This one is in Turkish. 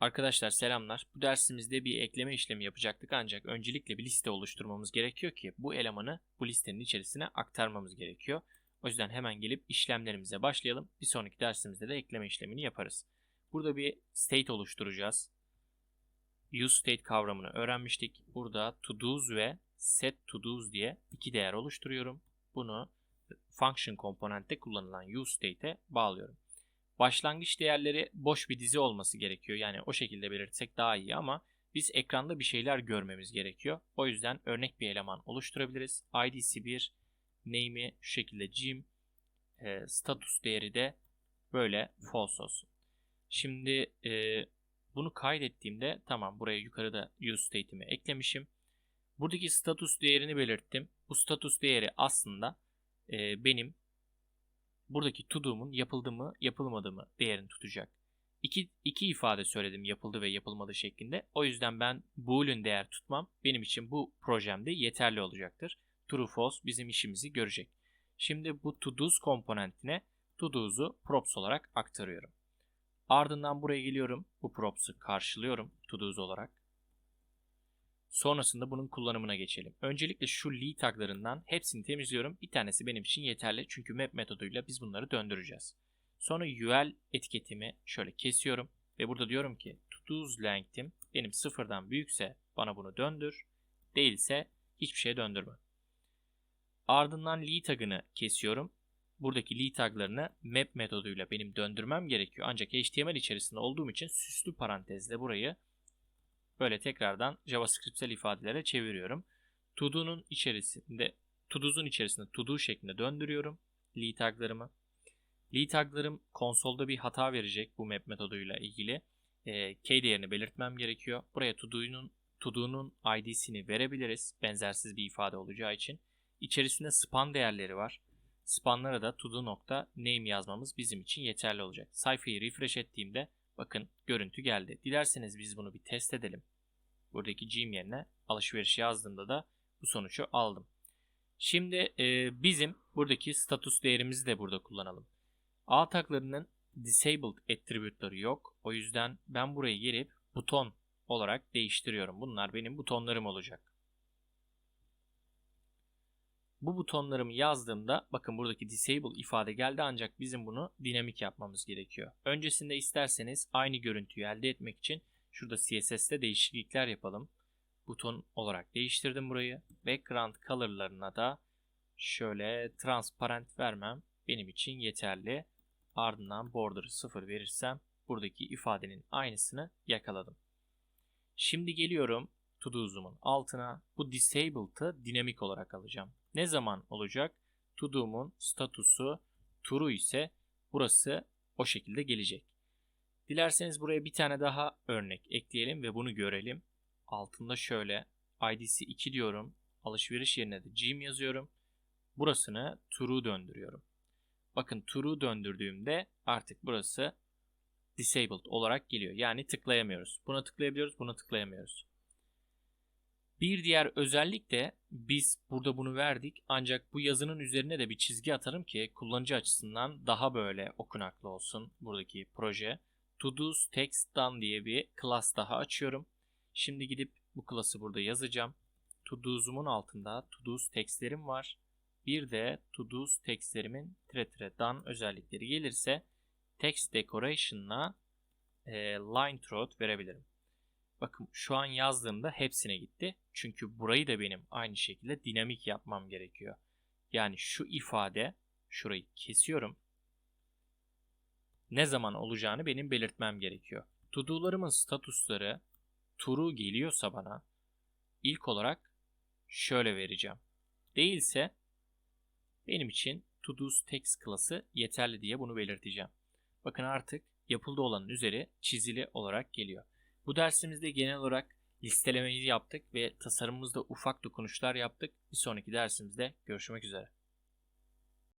Arkadaşlar selamlar. Bu dersimizde bir ekleme işlemi yapacaktık ancak öncelikle bir liste oluşturmamız gerekiyor ki bu elemanı bu listenin içerisine aktarmamız gerekiyor. O yüzden hemen gelip işlemlerimize başlayalım. Bir sonraki dersimizde de ekleme işlemini yaparız. Burada bir state oluşturacağız. Use state kavramını öğrenmiştik. Burada to do's ve set to do's diye iki değer oluşturuyorum. Bunu function komponentte kullanılan use state'e bağlıyorum. Başlangıç değerleri boş bir dizi olması gerekiyor. Yani o şekilde belirtsek daha iyi ama biz ekranda bir şeyler görmemiz gerekiyor. O yüzden örnek bir eleman oluşturabiliriz. ID'si 1, name'i şu şekilde Jim, e, status değeri de böyle false olsun. Şimdi e, bunu kaydettiğimde tamam buraya yukarıda use state'imi eklemişim. Buradaki status değerini belirttim. Bu status değeri aslında e, benim buradaki to yapıldı mı yapılmadı mı değerini tutacak. İki, iki ifade söyledim yapıldı ve yapılmadı şeklinde. O yüzden ben boolean değer tutmam benim için bu projemde yeterli olacaktır. True false bizim işimizi görecek. Şimdi bu to do's komponentine to do's'u props olarak aktarıyorum. Ardından buraya geliyorum. Bu props'u karşılıyorum to do's olarak. Sonrasında bunun kullanımına geçelim. Öncelikle şu li taglarından hepsini temizliyorum. Bir tanesi benim için yeterli çünkü map metoduyla biz bunları döndüreceğiz. Sonra ul etiketimi şöyle kesiyorum ve burada diyorum ki toDo's length'im benim sıfırdan büyükse bana bunu döndür. Değilse hiçbir şey döndürme. Ardından li tagını kesiyorum. Buradaki li taglarını map metoduyla benim döndürmem gerekiyor. Ancak HTML içerisinde olduğum için süslü parantezle burayı böyle tekrardan JavaScript'sel ifadelere çeviriyorum. Todo'nun içerisinde Todo's'un içerisinde to şeklinde döndürüyorum li taglarımı. Li taglarım konsolda bir hata verecek bu map metoduyla ilgili. E, key değerini belirtmem gerekiyor. Buraya todo'nun todo'nun id'sini verebiliriz. Benzersiz bir ifade olacağı için. İçerisinde span değerleri var. Spanlara da todo nokta name yazmamız bizim için yeterli olacak. Sayfayı refresh ettiğimde Bakın görüntü geldi. Dilerseniz biz bunu bir test edelim. Buradaki G'm yerine alışveriş yazdığımda da bu sonucu aldım. Şimdi e, bizim buradaki status değerimizi de burada kullanalım. A taglarının disabled attribute'ları yok. O yüzden ben buraya gelip buton olarak değiştiriyorum. Bunlar benim butonlarım olacak. Bu butonlarımı yazdığımda bakın buradaki disable ifade geldi ancak bizim bunu dinamik yapmamız gerekiyor. Öncesinde isterseniz aynı görüntüyü elde etmek için şurada CSS'te değişiklikler yapalım. Buton olarak değiştirdim burayı. Background color'larına da şöyle transparent vermem benim için yeterli. Ardından border'ı 0 verirsem buradaki ifadenin aynısını yakaladım. Şimdi geliyorum to do'sumun altına bu disabled'ı dinamik olarak alacağım. Ne zaman olacak? To do'mun statusu true ise burası o şekilde gelecek. Dilerseniz buraya bir tane daha örnek ekleyelim ve bunu görelim. Altında şöyle id'si 2 diyorum. Alışveriş yerine de gym yazıyorum. Burasını true döndürüyorum. Bakın true döndürdüğümde artık burası disabled olarak geliyor. Yani tıklayamıyoruz. Buna tıklayabiliyoruz, buna tıklayamıyoruz. Bir diğer özellik de biz burada bunu verdik ancak bu yazının üzerine de bir çizgi atarım ki kullanıcı açısından daha böyle okunaklı olsun buradaki proje. Todo's Text Done diye bir class daha açıyorum. Şimdi gidip bu class'ı burada yazacağım. Todo's'umun altında Todo's textlerim var. Bir de Todo's textlerimin tire tire done özellikleri gelirse text decoration'la e, line throat verebilirim. Bakın şu an yazdığımda hepsine gitti. Çünkü burayı da benim aynı şekilde dinamik yapmam gerekiyor. Yani şu ifade şurayı kesiyorum. Ne zaman olacağını benim belirtmem gerekiyor. To statusları true geliyorsa bana ilk olarak şöyle vereceğim. Değilse benim için toDo's text klası yeterli diye bunu belirteceğim. Bakın artık yapıldı olanın üzeri çizili olarak geliyor. Bu dersimizde genel olarak listelemeyi yaptık ve tasarımımızda ufak dokunuşlar yaptık. Bir sonraki dersimizde görüşmek üzere.